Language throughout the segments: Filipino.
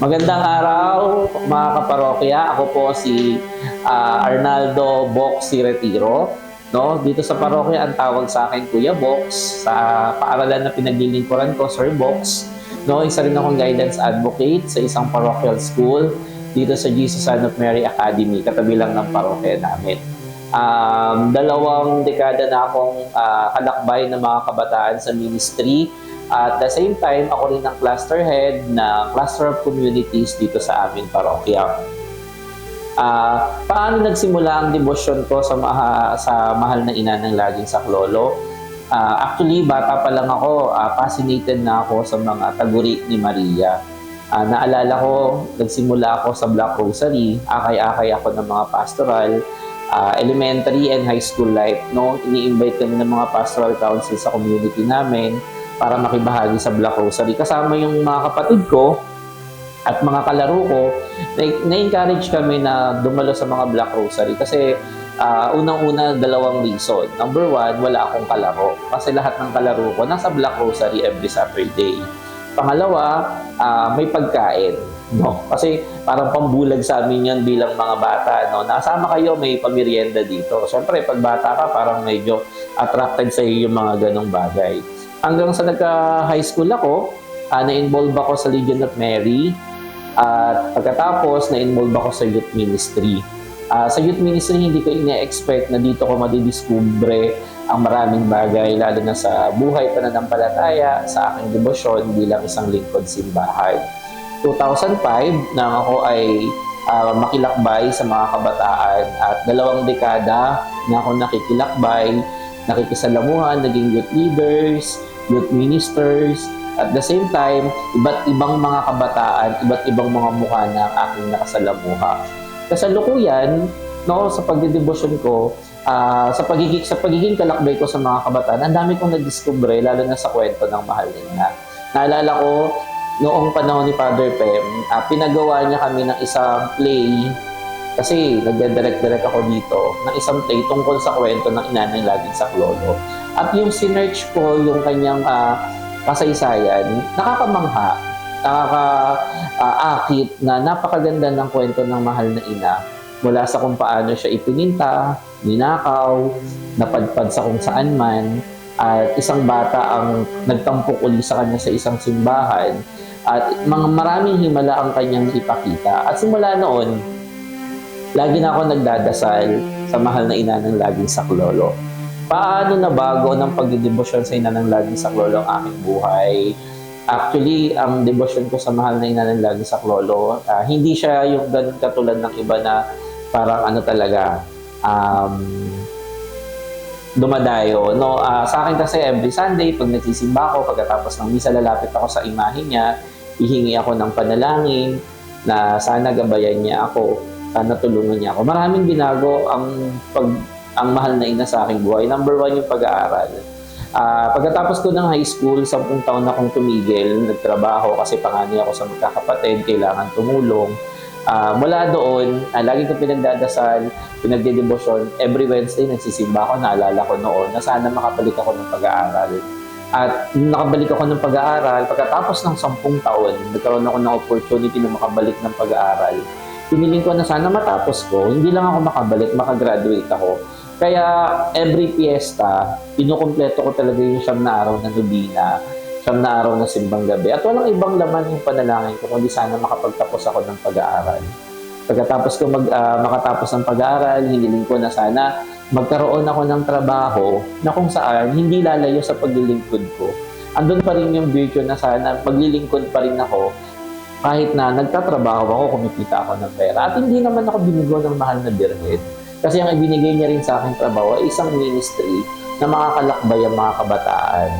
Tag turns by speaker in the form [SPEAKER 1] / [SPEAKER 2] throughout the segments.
[SPEAKER 1] Magandang araw mga kaparokya. Ako po si ah, Arnaldo Boxy Retiro. No? Dito sa parokya ang tawag sa akin Kuya Box. Sa paaralan na pinaglilingkuran ko, Sir Box. No, isa rin akong guidance advocate sa isang parochial school dito sa Jesus Son of Mary Academy, katabi lang ng parokya namin. Um, dalawang dekada na akong ah, kalakbay ng mga kabataan sa ministry. At the same time, ako rin ang cluster head ng Cluster of Communities dito sa aming parokya. Ah, paano nagsimula ang devotion ko sa, maha, sa mahal na ina ng laging saklolo? Ah, actually, bata pa lang ako, ah, fascinated na ako sa mga taguri ni Maria. Ah, naalala ko, nagsimula ako sa Black Rosary, akay-akay ako ng mga pastoral, ah, elementary and high school life. No? Ini-invite kami ng mga pastoral council sa community namin para makibahagi sa Black Rosary. Kasama yung mga kapatid ko at mga kalaro ko, na- na-encourage kami na dumalo sa mga Black Rosary kasi ah, unang-una dalawang reason. Number one, wala akong kalaro. Kasi lahat ng kalaro ko nasa Black Rosary every Saturday. Pangalawa, ah, may pagkain. No? Kasi parang pambulag sa amin yan bilang mga bata. No? Nasama kayo, may pamirienda dito. Siyempre, pag bata ka, parang medyo attracted sa iyo yung mga ganong bagay. Hanggang sa nagka-high school ako, ah, na-involve ako sa Legion of Mary. At pagkatapos, na-involve ako sa youth ministry. Ah, sa youth ministry, hindi ko ina-expect na dito ko madidiskubre ang maraming bagay, lalo na sa buhay pananampalataya, sa aking debosyon bilang isang lingkod simbahan. 2005, nang ako ay ah, makilakbay sa mga kabataan at dalawang dekada na ako nakikilakbay, nakikisalamuhan, naging youth leaders, youth ministers, at the same time, iba't ibang mga kabataan, iba't ibang mga mukha na aking nakasalamuha. Kasalukuyan, no, sa pagdedebosyon ko, ah, sa pagiging sa pagiging kalakbay ko sa mga kabataan, ang dami kong nadiskubre lalo na sa kwento ng mahal niya. Naalala ko noong panahon ni Father Pem, ah, pinagawa niya kami ng isang play kasi nagde-direct-direct ako dito ng isang play tungkol sa kwento ng ina ng laging saklolo. At yung sinerch ko yung kanyang ah, kasaysayan, nakakamangha, nakakaakit na napakaganda ng kwento ng mahal na ina mula sa kung paano siya ipininta, ninakaw, napadpad sa kung saan man, at isang bata ang nagtampok uli sa kanya sa isang simbahan at mga maraming himala ang kanyang ipakita. At simula noon, lagi na ako nagdadasal sa mahal na ina ng laging saklolo. Paano na bago ng pagdedebosyon sa ina ng laging saklolo ang aking buhay? Actually, ang devotion ko sa mahal na ina ng laging saklolo, ah, hindi siya yung ganun katulad ng iba na parang ano talaga, um, dumadayo. No, Ah, sa akin kasi every Sunday, pag nagsisimba ako, pagkatapos ng misa, lalapit ako sa imahe niya, hihingi ako ng panalangin na sana gabayan niya ako, sana tulungan niya ako. Maraming binago ang pag ang mahal na ina sa aking buhay. Number one yung pag-aaral. Ah, pagkatapos ko ng high school, sampung taon na akong tumigil, nagtrabaho kasi panganay ako sa magkakapatid, kailangan tumulong. Ah, mula doon, ah, lagi ko pinagdadasal, pinagdedebosyon. Every Wednesday, nagsisimba ako, naalala ko noon na sana makabalik ako ng pag-aaral. At nakabalik ako ng pag-aaral, pagkatapos ng sampung taon, nagkaroon ako ng opportunity na makabalik ng pag-aaral. Piniling ko na sana matapos ko, hindi lang ako makabalik, makagraduate ako. Kaya every fiesta, pinukumpleto ko talaga yung siyam na araw na nubina, siyam na araw na simbang gabi. At walang ibang laman yung panalangin ko, kundi sana makapagtapos ako ng pag-aaral. Pagkatapos ko mag, ah, makatapos ng pag-aaral, hiniling ko na sana magkaroon ako ng trabaho na kung saan hindi lalayo sa paglilingkod ko. Andun pa rin yung virtue na sana maglilingkod pa rin ako kahit na nagtatrabaho ako, kumikita ako ng pera. At hindi naman ako binigo ng mahal na birhen. Kasi ang ibinigay niya rin sa aking trabaho ay isang ministry na makakalakbay ang mga kabataan.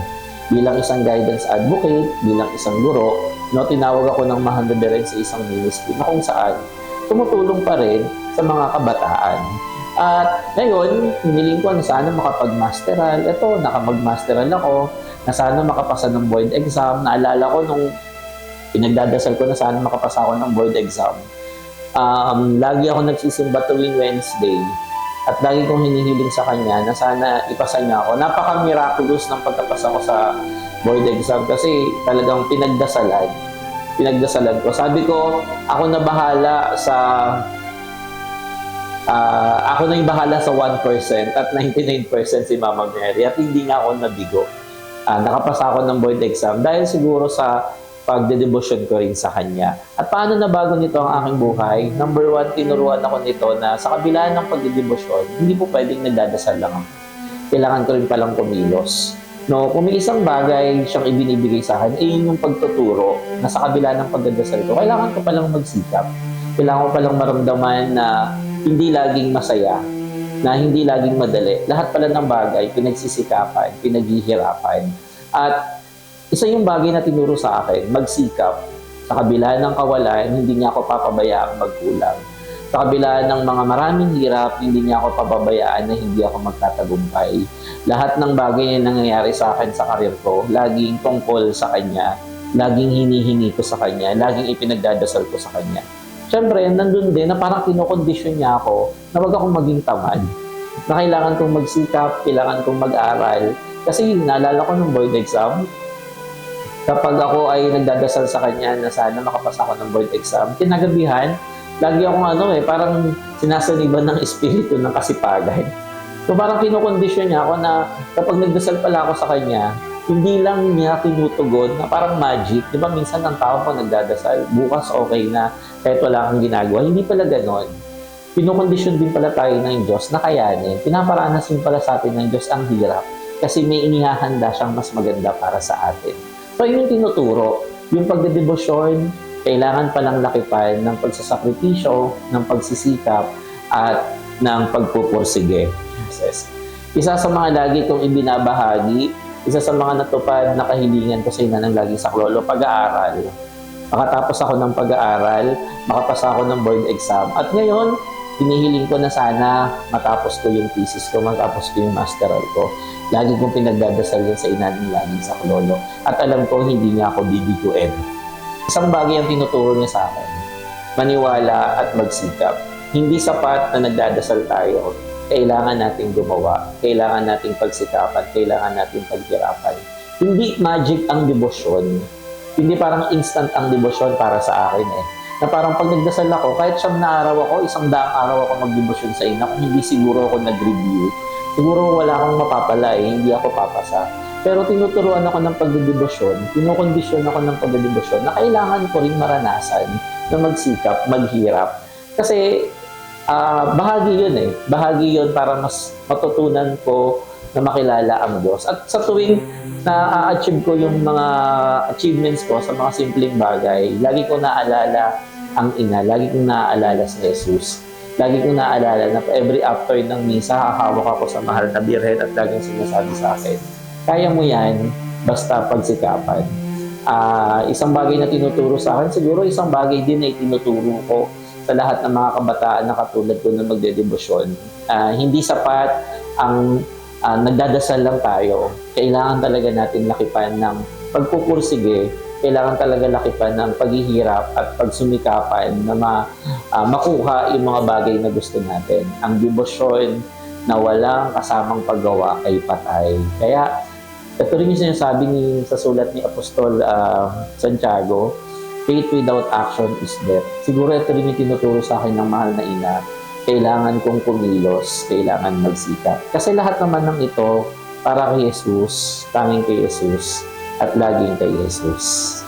[SPEAKER 1] Bilang isang guidance advocate, bilang isang guro, no, tinawag ako ng mahal na birhen sa isang ministry na kung saan tumutulong pa rin sa mga kabataan. At ngayon, hiniling ko na sana makapag-masteral. Ito, nakapag-masteral ako, na sana makapasa ng board exam. Naalala ko nung pinagdadasal ko na sana makapasa ako ng board exam. Um, lagi ako nagsisimba tuwing Wednesday. At lagi kong hinihiling sa kanya na sana ipasa niya ako. Napaka-miraculous ng pagkapasa ko sa board exam kasi talagang pinagdasalan pinagdasalan ko. Sabi ko, ako na bahala sa Ah, ako na yung bahala sa 1% at 99% si Mama Mary at hindi nga ako nabigo. Ah, nakapasa ako ng board exam dahil siguro sa pagdedebosyon ko rin sa kanya. At paano nabago nito ang aking buhay? Number one, tinuruan ako nito na sa kabila ng pagdedebosyon, hindi po pwedeng nagdadasal lang ako. Kailangan ko rin palang kumilos. No, kung may isang bagay siyang ibinibigay sa akin, eh yun yung pagtuturo na sa kabila ng pagdadasal ko, kailangan ko palang magsikap. Kailangan ko palang maramdaman na hindi laging masaya, na hindi laging madali. Lahat pala ng bagay, pinagsisikapan, pinaghihirapan. At isa yung bagay na tinuro sa akin, magsikap. Sa kabila ng kawalan, hindi niya ako papabayaang magkulang. Sa kabila ng mga maraming hirap, hindi niya ako pababayaan na hindi ako magtatagumpay. Lahat ng bagay na nangyayari sa akin sa karir ko, laging tungkol sa kanya, laging hinihingi ko sa kanya, laging ipinagdadasal ko sa kanya. Siyempre, nandun din na parang kinokondisyon niya ako na wag akong maging tamad. Na kailangan kong magsikap, kailangan kong mag-aral. Kasi naalala ko nung board exam, kapag ako ay nagdadasal sa kanya na sana makapasa ako ng board exam, kinagabihan, lagi akong ano eh, parang sinasaniban ng espiritu ng kasipagan. So parang kinokondisyon niya ako na kapag nagdasal pala ako sa kanya, hindi lang niya tinutugon na parang magic. Di ba minsan ang tao pag nagdadasal, bukas okay na kahit wala kang ginagawa. Hindi pala ganon. Pinokondisyon din pala tayo ng Diyos na kayanin. Pinaparanas din pala sa atin ng Diyos ang hirap kasi may inihahanda siyang mas maganda para sa atin. So yun yung tinuturo. Yung pagdedebosyon, kailangan palang lakipan ng pagsasakripisyo, ng pagsisikap, at ng pagpupursige. Isa sa mga lagi kong ibinabahagi, isa sa mga natupad na kahilingan ko sa ina ng lagi sa Klolo, pag-aaral. Makatapos ako ng pag-aaral, makapasa ako ng board exam. At ngayon, hinihiling ko na sana matapos ko yung thesis ko, matapos ko yung masteral ko. Lagi kong pinagdadasal yan sa ina ng lagi sa Klolo. At alam ko, hindi niya ako bibiguin. Isang bagay ang tinuturo niya sa akin. Maniwala at magsikap. Hindi sapat na nagdadasal tayo. Kailangan nating gumawa. Kailangan nating pagsikapan. Kailangan nating paghirapan. Hindi magic ang debosyon. Hindi parang instant ang debosyon para sa akin eh. Na parang pag nagdasal ako, kahit siyam na araw ako, isang daang araw ako magdebosyon sa ina, kung hindi siguro ako nag-review, siguro wala akong mapapala eh, hindi ako papasa. Pero tinuturuan ako ng pagdedebosyon, kinukondisyon ako ng pagdedebosyon na kailangan ko rin maranasan na magsikap, maghirap. Kasi ah, bahagi yun eh. Bahagi yun para mas matutunan ko na makilala ang Diyos. At sa tuwing na-achieve ko yung mga achievements ko sa mga simpleng bagay, lagi ko naalala ang ina, lagi kong naaalala si Jesus. Lagi kong naaalala na every after ng misa, hahawak ako sa mahal na birhen at laging sinasabi sa akin, kaya mo yan, basta pagsikapan. Ah, isang bagay na tinuturo sa akin, siguro isang bagay din na itinuturo ko sa lahat ng mga kabataan na katulad ko na magdedebosyon. Ah, hindi sapat ang ah, nagdadasal lang tayo. Kailangan talaga natin lakipan ng pagpupursige, kailangan talaga lakipan ng paghihirap at pagsumikapan na ma, ah, makuha yung mga bagay na gusto natin. Ang debosyon na walang kasamang paggawa ay patay. Kaya ito rin yung sinasabi ni, sa sulat ni Apostol ah, Santiago, faith without action is death. Siguro ito rin yung tinuturo sa akin ng mahal na ina. Kailangan kong kumilos, kailangan magsikap. Kasi lahat naman ng ito para kay Jesus, tanging kay Jesus, at laging kay Jesus.